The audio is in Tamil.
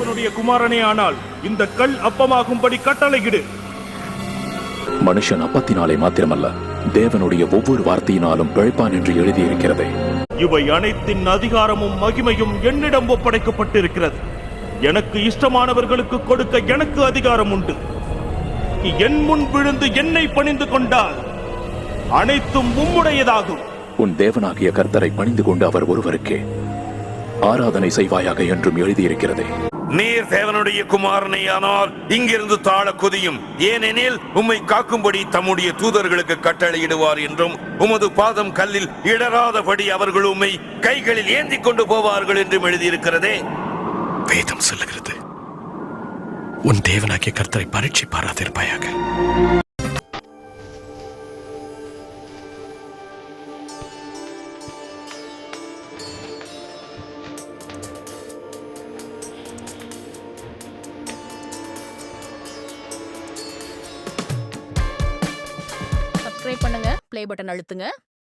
தேவனுடைய குமாரனே ஆனால் இந்த கல் அப்பமாகும்படி கட்டளையிடு. மனுஷன் அப்பத்தினாலே மாத்திரமல்ல தேவனுடைய ஒவ்வொரு வார்த்தையினாலும் பிழைப்பான் என்று எழுதியிருக்கிறதே. இவை அனைத்தின் அதிகாரமும் மகிமையும் என்னிடம் ஒப்படைக்கப்பட்டிருக்கிறது. எனக்கு இஷ்டமானவர்களுக்கு கொடுக்க எனக்கு அதிகாரம் உண்டு. என் முன் விழுந்து என்னை பணிந்து கொண்டால் அனைத்தும் உம்முடையதாகும். உன் தேவனாகிய கர்த்தரை பணிந்து கொண்டு அவர் ஒருவருக்கே ஆராதனை செய்வாயாக என்றும் எழுதியிருக்கிறதே. நீர் தேவனுடைய குமாரனையானால் இங்கிருந்து தாழ குதியும். ஏனெனில் உம்மை காக்கும்படி தம்முடைய தூதர்களுக்கு கட்டளையிடுவார் என்றும் உமது பாதம் கல்லில் இடராதபடி அவர்கள் உம்மை கைகளில் ஏந்தி கொண்டு போவார்கள் என்றும் எழுதியிருக்கிறதே. வேதம் சொல்லுகிறது. உன் தேவனாகிய கர்த்தரை பரீட்சை பாராதிருப்பாயாக சப்ஸ்கிரைப் பண்ணுங்க பிளே பட்டன் அழுத்துங்க.